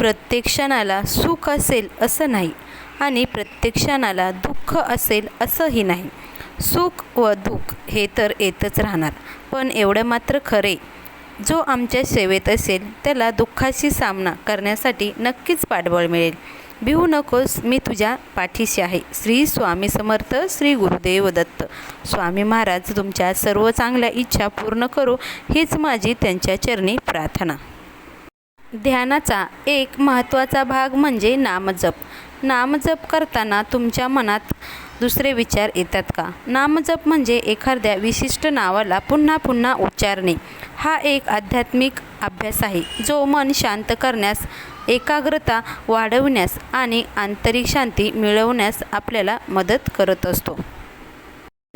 प्रत्येक क्षणाला सुख असेल असं नाही आणि प्रत्येक क्षणाला दुःख असेल असंही नाही. सुख व दुःख हे तर येतच राहणार पण एवढं मात्र खरे. जो आमच्या सेवेत असेल त्याला दुःखाशी सामना करण्यासाठी नक्कीच पाठबळ मिळेल. भिवू नकोस मी तुझ्या पाठीशी आहे. श्री स्वामी समर्थ श्री गुरुदेव दत्त. स्वामी महाराज तुमच्या सर्व चांगल्या इच्छा पूर्ण करू. हीच माझी त्यांच्या चरणी प्रार्थना. ध्यानाचा एक महत्त्वाचा भाग म्हणजे नामजप. नामजप करताना तुमच्या मनात दुसरे विचार येतात का? नामजप म्हणजे एखाद्या विशिष्ट नावाला पुन्हा पुन्हा उच्चारणे. हा एक आध्यात्मिक अभ्यास आहे जो मन शांत करण्यास एकाग्रता वाढवण्यास आणि आंतरिक शांती मिळवण्यास आपल्याला मदत करत असतो.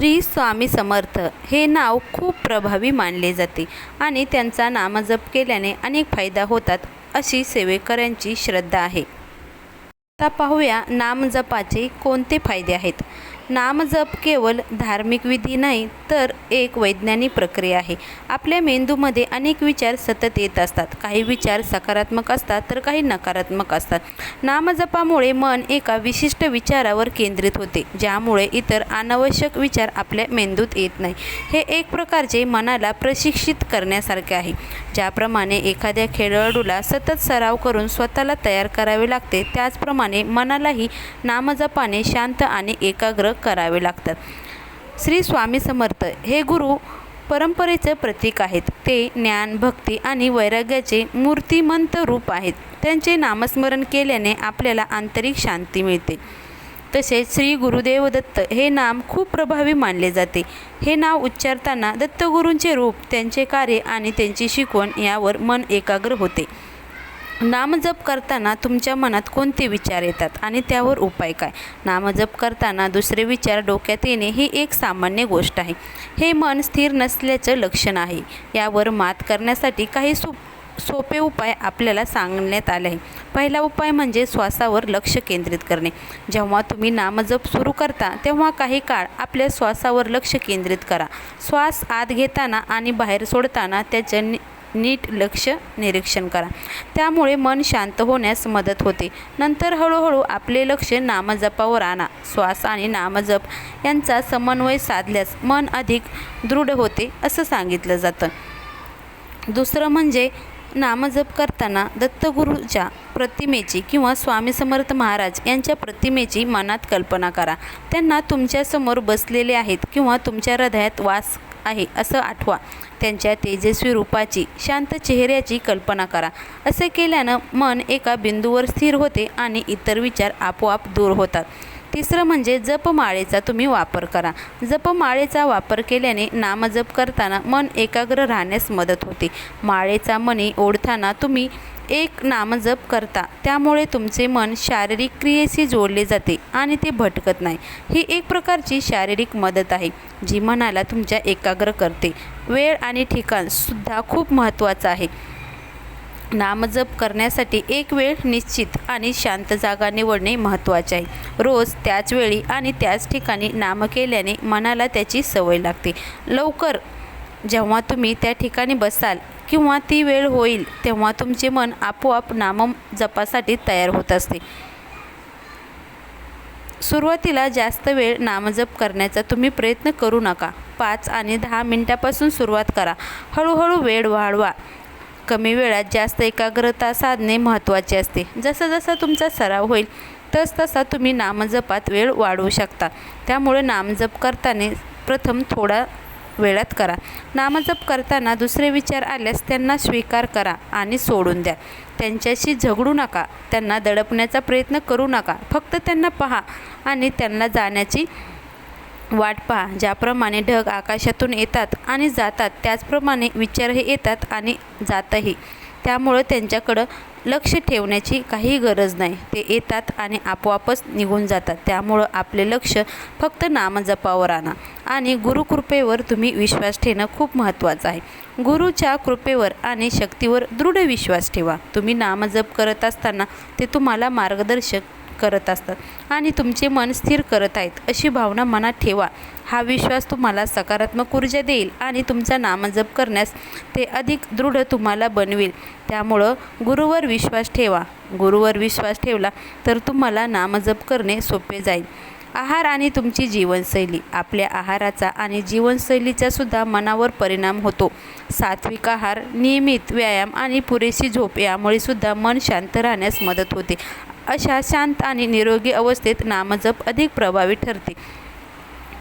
श्री स्वामी समर्थ हे नाव खूप प्रभावी मानले जाते आणि त्यांचा नामजप केल्याने अनेक फायदा होतात अशी सेवेकऱ्यांची श्रद्धा आहे. आता पाहूया नामजपाचे कोणते फायदे आहेत. नामजप केवळ धार्मिक विधी नाही तर एक वैज्ञानिक प्रक्रिया आहे. आपल्या मेंदूमध्ये अनेक विचार सतत येत असतात. काही विचार सकारात्मक असतात तर काही नकारात्मक असतात. नामजपामुळे मन एका विशिष्ट विचारावर केंद्रित होते ज्यामुळे इतर अनावश्यक विचार आपल्या मेंदूत येत नाही. हे एक प्रकारचे मनाला प्रशिक्षित करण्यासारखे आहे. ज्याप्रमाणे एखाद्या खेळाडूला सतत सराव करून स्वतःला तयार करावे लागते त्याचप्रमाणे मनालाही नामजपाने शांत आणि एकाग्र करावे लागतात. श्री स्वामी समर्थ हे गुरु परंपरेचं प्रतीक आहेत. ते ज्ञान भक्ती आणि वैराग्याचे मूर्तिमंत रूप आहेत. त्यांचे नामस्मरण केल्याने आपल्याला आंतरिक शांती मिळते. तसेच श्री गुरुदेव दत्त हे नाम खूप प्रभावी मानले जाते. हे नाव उच्चारताना दत्तगुरूंचे रूप त्यांचे कार्य आणि त्यांची शिकवण यावर मन एकाग्र होते. नामजप करताना तुमच्या मनात कोणते विचार येतात आणि त्यावर उपाय काय? नामजप करताना दुसरे विचार डोक्यात येणे ही एक सामान्य गोष्ट आहे. हे मन स्थिर नसल्याचं लक्षण आहे. यावर मात करण्यासाठी काही सु सोपे उपाय आपल्याला सांगण्यात आले आहे. पहिला उपाय म्हणजे श्वासावर लक्ष केंद्रित करणे. जेव्हा तुम्ही नामजप सुरू करता तेव्हा काही काळ आपल्या श्वासावर लक्ष केंद्रित करा. श्वास आत घेताना आणि बाहेर सोडताना त्याच्या नि नीट लक्ष निरीक्षण करा. त्यामुळे मन शांत होण्यास मदत होते. नंतर हळूहळू आपले लक्ष नामजपावर आणा. श्वास आणि नामजप यांचा समन्वय साधल्यास मन अधिक दृढ होते असं सांगितलं जातं. दुसरं म्हणजे नामजप करताना दत्तगुरूच्या प्रतिमेची किंवा स्वामी समर्थ महाराज यांच्या प्रतिमेची मनात कल्पना करा. त्यांना तुमच्यासमोर बसलेले आहेत किंवा तुमच्या हृदयात वास आहे असं आठवा. त्यांच्या तेजस्वी रूपाची शांत चेहऱ्याची कल्पना करा. असे केल्यानं मन एका बिंदूवर स्थिर होते आणि इतर विचार आपोआप दूर होतात. तिसरं म्हणजे जपमाळेचा तुम्ही वापर करा. जपमाळेचा वापर केल्याने नामजप करताना मन एकाग्र राहण्यास मदत होते. माळेचा मणी ओढताना तुम्ही एक नामजप करता. त्यामुळे तुमचे मन शारीरिक क्रियेशी जोडले जाते आणि ते भटकत नाही. ही एक प्रकारची शारीरिक मदत आहे जी मनाला तुमच्या एकाग्र करते. वेळ आणि ठिकाणसुद्धा खूप महत्त्वाचं आहे. नामजप करण्यासाठी एक वेळ निश्चित आणि शांत जागा निवडणे महत्त्वाचे आहे. रोज त्याच वेळी आणि त्याच ठिकाणी नाम केल्याने मनाला त्याची सवय लागते. लवकर जेव्हा तुम्ही त्या ठिकाणी बसाल किंवा ती वेळ होईल तेव्हा तुमचे मन आपोआप नाम जपासाठी तयार होत असते. सुरुवातीला जास्त वेळ नामजप करण्याचा तुम्ही प्रयत्न करू नका. पाच आणि दहा मिनटापासून सुरुवात करा. हळूहळू वेळ वाढवा. कमी वेळात जास्त एकाग्रता साधणे महत्त्वाचे असते. जसा जसा तुमचा सराव होईल तस तसा तुम्ही नामजपात वेळ वाढवू शकता. त्यामुळे नामजप करताना प्रथम थोडा वेळात करा. नामजप करताना दुसरे विचार आल्यास त्यांना स्वीकार करा आणि सोडून द्या. त्यांच्याशी झगडू नका. त्यांना दडपण्याचा प्रयत्न करू नका. फक्त त्यांना पहा आणि त्यांना जाण्याची वाट पहा. ज्याप्रमाणे ढग आकाशातून येतात आणि जातात त्याचप्रमाणे विचारही येतात आणि जातही. त्यामुळं त्यांच्याकडं लक्ष ठेवण्याची काही गरज नाही. ते येतात आणि आपोआपच निघून जातात. त्यामुळं आपले लक्ष फक्त नामजपावर आणा. आणि गुरुकृपेवर तुम्ही विश्वास ठेवणं खूप महत्त्वाचं आहे. गुरुच्या कृपेवर आणि शक्तीवर दृढ विश्वास ठेवा. तुम्ही नामजप करत असताना ते तुम्हाला मार्गदर्शक करत असतात आणि तुमचे मन स्थिर करत आहेत अशी भावना मनात ठेवा. हा विश्वास तुम्हाला सकारात्मक ऊर्जा देईल आणि तुमचा नामजप करण्यास ते अधिक दृढ तुम्हाला बनवेल. त्यामुळं गुरुवर विश्वास ठेवा. गुरुवर विश्वास ठेवला तर तुम्हाला नामजप करणे सोपे जाईल. आहार आणि तुमची जीवनशैली. आपल्या आहाराचा आणि जीवनशैलीचा सुद्धा मनावर परिणाम होतो. सात्विक आहार नियमित व्यायाम आणि पुरेशी झोप यामुळे सुद्धा मन शांत राहण्यास मदत होते. अशा शांत आणि निरोगी अवस्थेत नामजप अधिक प्रभावी ठरते.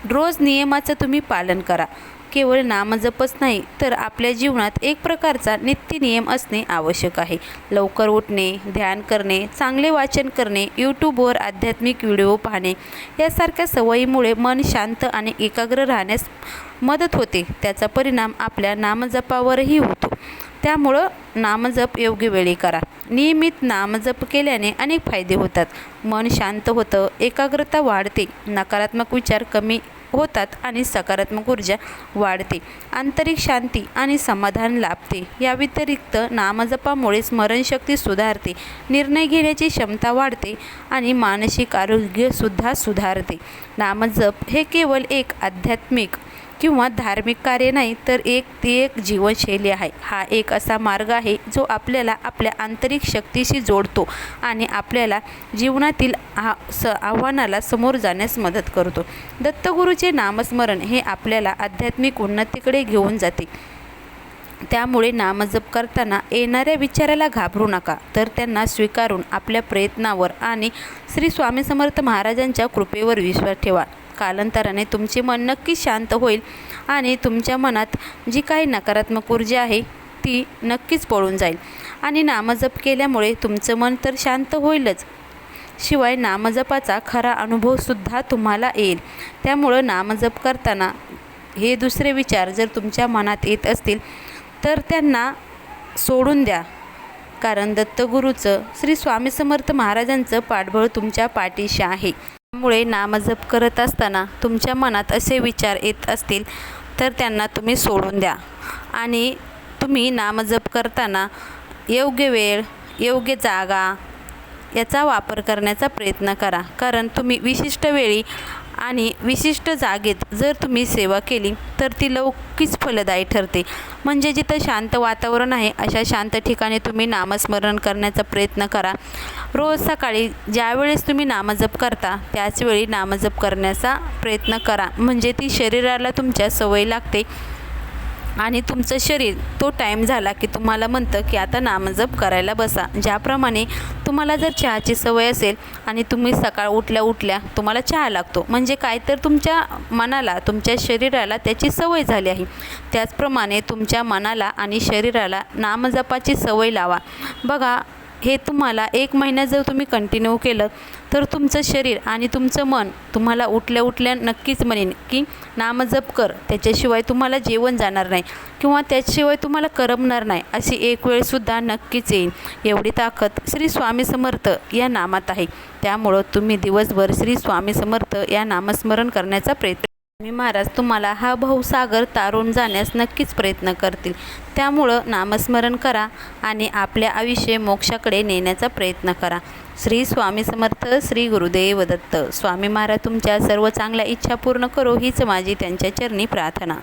रोज नियमाचं तुम्ही पालन करा. केवळ नामजपच नाही तर आपल्या जीवनात एक प्रकारचा नित्य नियम असणे आवश्यक आहे. लवकर उठणे ध्यान करणे चांगले वाचन करणे यूट्यूबवर आध्यात्मिक व्हिडिओ पाहणे यासारख्या सवयीमुळे मन शांत आणि एकाग्र राहण्यास मदत होते. त्याचा परिणाम आपल्या नामजपावरही होतो. त्यामुळं नामजप योग्य वेळी करा. नियमित नामजप केल्याने अनेक फायदे होतात. मन शांत होतं एकाग्रता वाढते नकारात्मक विचार कमी होतात आणि सकारात्मक ऊर्जा वाढते. आंतरिक शांती आणि समाधान लाभते. या व्यतिरिक्त नामजपामुळे स्मरणशक्ती सुधारते. निर्णय घेण्याची क्षमता वाढते आणि मानसिक आरोग्यसुद्धा सुधारते. नामजप हे केवळ एक आध्यात्मिक किंवा धार्मिक कार्य नाही तर एक ती एक जीवनशैली आहे. हा एक असा मार्ग आहे जो आपल्याला आपल्या आंतरिक शक्तीशी जोडतो आणि आपल्याला जीवनातील आ स आव्हानाला समोर जाण्यास मदत करतो. दत्तगुरूचे नामस्मरण हे आपल्याला आध्यात्मिक उन्नतीकडे घेऊन जाते. त्यामुळे नामजप करताना येणाऱ्या विचाराला घाबरू नका. तर त्यांना स्वीकारून आपल्या प्रयत्नावर आणि श्री स्वामी समर्थ महाराजांच्या कृपेवर विश्वास ठेवा. कालांतराने तुमचे मन नक्कीच शांत होईल आणि तुमच्या मनात जी काही नकारात्मक ऊर्जा आहे ती नक्कीच पळून जाईल. आणि नामजप केल्यामुळे तुमचं मन तर शांत होईलच. शिवाय नामजपाचा खरा अनुभवसुद्धा तुम्हाला येईल. त्यामुळं नामजप करताना हे दुसरे विचार जर तुमच्या मनात येत असतील तर त्यांना सोडून द्या. कारण दत्तगुरूचं श्री स्वामी समर्थ महाराजांचं पाठबळ तुमच्या पाठीशी आहे. त्यामुळे नामजप करत असताना तुमच्या मनात असे विचार येत असतील तर त्यांना तुम्ही सोडून द्या. आणि तुम्ही नामजप करताना योग्य वेळ योग्य जागा याचा वापर करण्याचा प्रयत्न करा. कारण तुम्ही विशिष्ट वेळी आणि विशिष्ट जागेत जर तुम्ही सेवा केली तर ती लवकीच फलदायी ठरते. म्हणजे जिथं शांत वातावरण आहे अशा शांत ठिकाणी तुम्ही नामस्मरण करण्याचा प्रयत्न करा. रोज सकाळी ज्यावेळेस तुम्ही नामजप करता त्याचवेळी नामजप करण्याचा प्रयत्न करा. म्हणजे ती शरीराला तुमच्या सवय लागते. आणि तुमचं शरीर तो टाईम झाला की तुम्हाला म्हणतं की आता नामजप करायला बसा. ज्याप्रमाणे तुम्हाला जर चहाची सवय असेल आणि तुम्ही सकाळ उठल्या उठल्या तुम्हाला चहा लागतो. म्हणजे काय तर तुमच्या मनाला तुमच्या शरीराला त्याची सवय झाली आहे. त्याचप्रमाणे तुमच्या मनाला आणि शरीराला नामजपाची सवय लावा. बघा हे तुम्हाला एक महिना जर तुम्ही कंटिन्यू केलं तर तुमचं शरीर आणि तुमचं मन तुम्हाला उठल्या उठल्या नक्कीच म्हणेन की नामजप कर. त्याच्याशिवाय तुम्हाला जेवण जाणार नाही किंवा त्याशिवाय तुम्हाला करमणार नाही अशी एक वेळसुद्धा नक्कीच येईल एवढी ताकद श्री स्वामी समर्थ या नामात आहे. त्यामुळं तुम्ही दिवसभर श्री स्वामी समर्थ या नामस्मरण करण्याचा प्रयत्न मी महाराज तुम्हाला हा भाऊसागर तारून जाण्यास नक्कीच प्रयत्न करतील. त्यामुळं नामस्मरण करा आणि आपल्या आयुष्य मोक्षाकडे नेण्याचा प्रयत्न करा. श्री स्वामी समर्थ श्री गुरुदेव दत्त. स्वामी महाराज तुमच्या सर्व चांगल्या इच्छा पूर्ण करो. हीच माझी त्यांच्या चरणी प्रार्थना.